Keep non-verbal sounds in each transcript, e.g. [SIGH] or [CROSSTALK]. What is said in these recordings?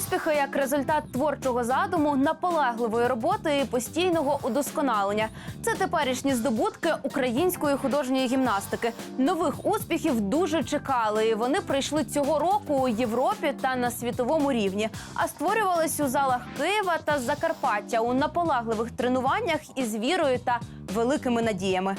успіхи як результат творчого задуму, наполегливої роботи і постійного удосконалення. Це теперішні здобутки української художньої гімнастики. Нових успіхів дуже чекали. і Вони прийшли цього року у Європі та на світовому рівні. А створювались у залах Києва та Закарпаття у наполегливих тренуваннях із вірою та великими надіями.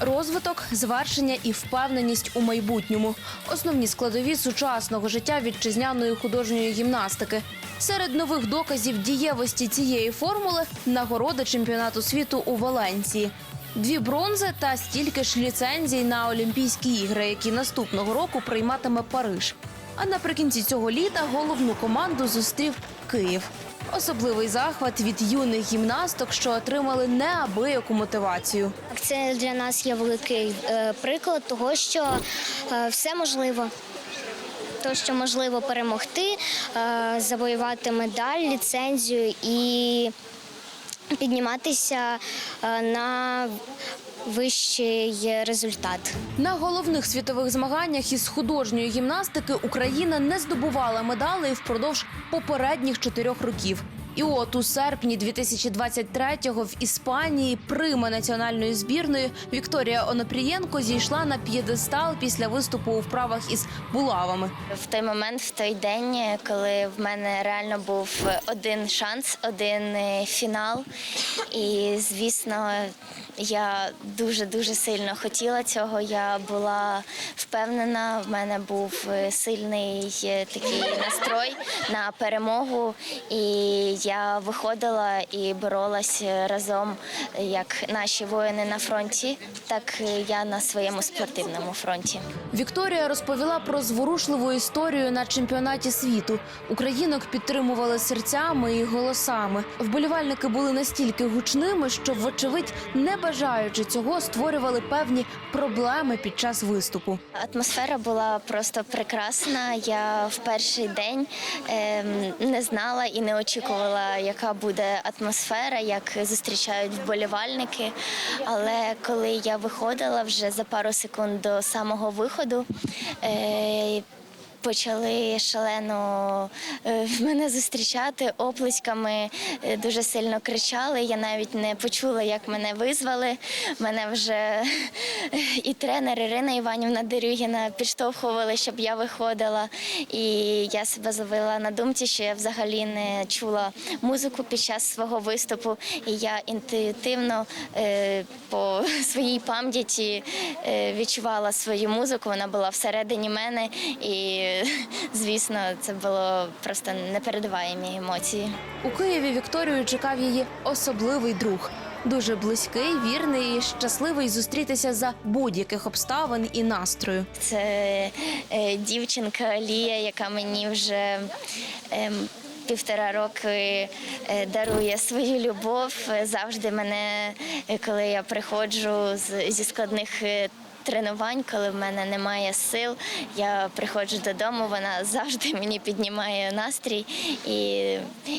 Розвиток, звершення і впевненість у майбутньому основні складові сучасного життя вітчизняної художньої гімнастики. Серед нових доказів дієвості цієї формули нагороди чемпіонату світу у Валенції. Дві бронзи та стільки ж ліцензій на Олімпійські ігри, які наступного року прийматиме Париж. А наприкінці цього літа головну команду зустрів Київ. Особливий захват від юних гімнасток, що отримали неабияку мотивацію. Це для нас є великий е, приклад того, що е, все можливо. То, що можливо перемогти, е, завоювати медаль, ліцензію і підніматися на вищий результат. На головних світових змаганнях із художньої гімнастики Україна не здобувала медалей впродовж попередніх чотирьох років. І от у серпні 2023-го в Іспанії прима національної збірної Вікторія Онопрієнко зійшла на п'єдестал після виступу у вправах із булавами. В той момент, в той день, коли в мене реально був один шанс, один е, фінал. І, звісно, я дуже дуже сильно хотіла цього. Я була впевнена, в мене був е, сильний е, такий настрой на перемогу. І я виходила і боролась разом, як наші воїни на фронті, так я на своєму спортивному фронті. Вікторія розповіла про зворушливу історію на чемпіонаті світу. Українок підтримували серцями і голосами. Вболівальники були настільки гучними, що, вочевидь, не бажаючи цього, створювали певні проблеми під час виступу. Атмосфера була просто прекрасна. Я в перший день ем, не знала і не очікувала, яка буде атмосфера, як зустрічають вболівальники. Але коли я виходила вже за пару секунд до самого виходу. Е, Почали шалено е, мене зустрічати оплесками, е, дуже сильно кричали. Я навіть не почула, як мене визвали. Мене вже і тренер Ірина Іванівна Дерюгіна підштовхували, щоб я виходила. І я себе зловила на думці, що я взагалі не чула музику під час свого виступу. І я інтуїтивно е, по [LAUGHS] своїй пам'яті е, відчувала свою музику. Вона була всередині мене, і [LAUGHS] звісно, це було просто непередаваємі емоції. У Києві Вікторію чекав її особливий друг. Дуже близький, вірний і щасливий зустрітися за будь-яких обставин і настрою. Це е, дівчинка Лія, яка мені вже ем, півтора роки е, дарує свою любов. Е, Завжди мене, е, коли я приходжу з, зі складних. Тренувань, коли в мене немає сил, я приходжу додому. Вона завжди [LAUGHS] мені піднімає настрій, і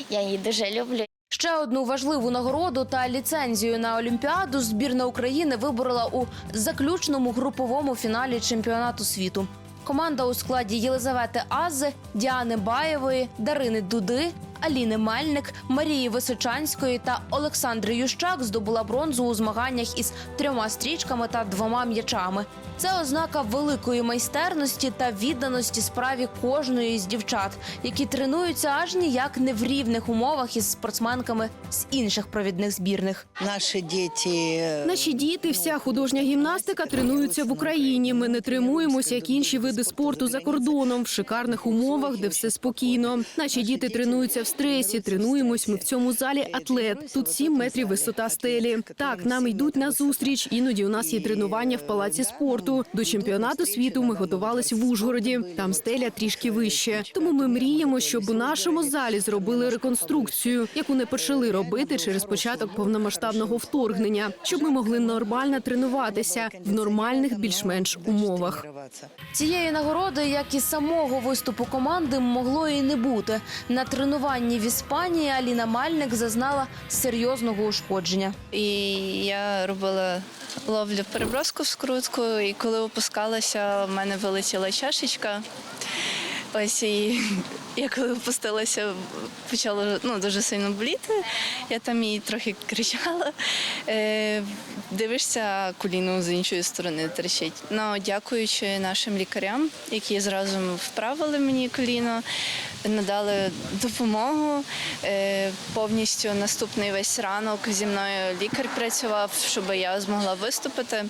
я її дуже люблю. Ще одну важливу нагороду та ліцензію на Олімпіаду збірна України виборола у заключному груповому фіналі чемпіонату світу. Команда у складі Єлизавети Ази, Діани Баєвої, Дарини Дуди, Аліни Мельник, Марії Височанської та Олександри Ющак здобула бронзу у змаганнях із трьома стрічками та двома м'ячами. Це ознака великої майстерності та відданості справі кожної з дівчат, які тренуються аж ніяк не в рівних умовах із спортсменками з інших провідних збірних. Наші діти Наші діти, вся художня гімнастика тренуються в Україні. Ми не тримуємося, як інші види спорту за кордоном, в шикарних умовах, де все спокійно. Наші діти тренуються в стресі. Тренуємось. Ми в цьому залі атлет. Тут 7 метрів висота стелі. Так, нам йдуть на зустріч. Іноді у нас є тренування в палаці спорту. До чемпіонату світу ми готувались в Ужгороді. Там стеля трішки вище. Тому ми мріємо, щоб у нашому залі зробили реконструкцію, яку не почали робити через початок повномасштабного вторгнення, щоб ми могли нормально тренуватися в нормальних більш-менш умовах. Цієї нагороди, як і самого виступу команди, могло і не бути. На тренуванні в Іспанії Аліна Мальник зазнала серйозного ушкодження. І я робила ловлю переброску в скрутку, і коли опускалася, в мене вилетіла чашечка. Ось і [LAUGHS] я коли опустилася, почало ну, дуже сильно боліти. Я там їй трохи кричала. Е, дивишся, коліно з іншої сторони трещить. Ну, дякуючи нашим лікарям, які зразу вправили мені коліно, надали допомогу. Е, повністю наступний весь ранок зі мною лікар працював, щоб я змогла виступити.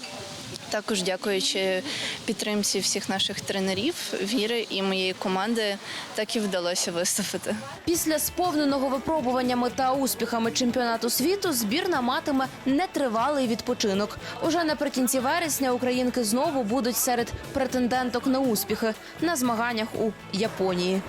Також дякуючи підтримці всіх наших тренерів, віри і моєї команди, так і вдалося виступити. Після сповненого випробуваннями та успіхами чемпіонату світу збірна матиме нетривалий відпочинок. Уже наприкінці вересня українки знову будуть серед претенденток на успіхи на змаганнях у Японії.